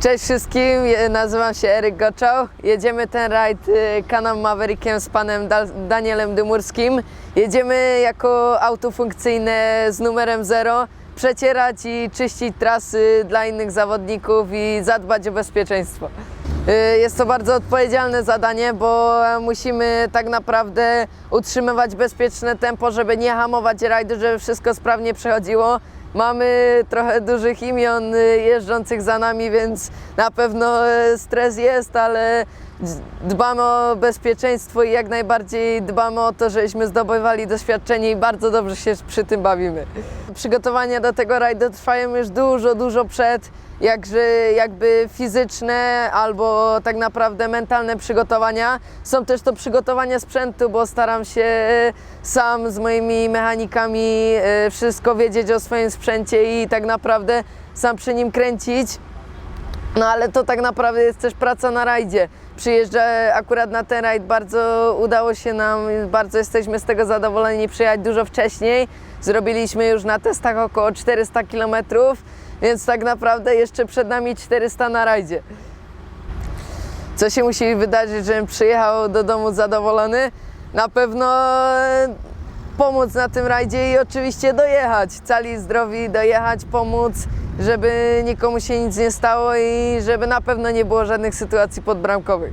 Cześć wszystkim, nazywam się Eryk Goczał. Jedziemy ten rajd y, kanał Maverickiem z panem Danielem Dymurskim. Jedziemy jako auto funkcyjne z numerem 0, przecierać i czyścić trasy dla innych zawodników i zadbać o bezpieczeństwo. Y, Jest to bardzo odpowiedzialne zadanie, bo musimy tak naprawdę utrzymywać bezpieczne tempo, żeby nie hamować rajdu, żeby wszystko sprawnie przechodziło. Mamy trochę dużych imion y, jeżdżących za nami, więc na pewno y, stres jest, ale dbamy o bezpieczeństwo i jak najbardziej dbamy o to, żebyśmy zdobywali doświadczenie i bardzo dobrze się przy tym bawimy. Przygotowania do tego rajdu trwają już dużo, dużo przed, jakże jakby fizyczne albo tak naprawdę mentalne przygotowania. Są też to przygotowania sprzętu, bo staram się e, sam z moimi mechanikami e, wszystko wiedzieć o swoim sprzęcie i tak naprawdę sam przy nim kręcić. No ale to tak naprawdę jest też praca na rajdzie. Przyjeżdża akurat na ten rajd, bardzo udało się nam, bardzo jesteśmy z tego zadowoleni przyjechać dużo wcześniej. Zrobiliśmy już na testach około 400 km, więc tak naprawdę jeszcze przed nami 400 na rajdzie. Co się musi wydarzyć, żebym przyjechał do domu zadowolony? Na pewno e, pomóc na tym rajdzie i oczywiście dojechać. Cali zdrowi, dojechać, pomóc, żeby nikomu się nic nie stało i żeby na pewno nie było żadnych sytuacji podbramkowych.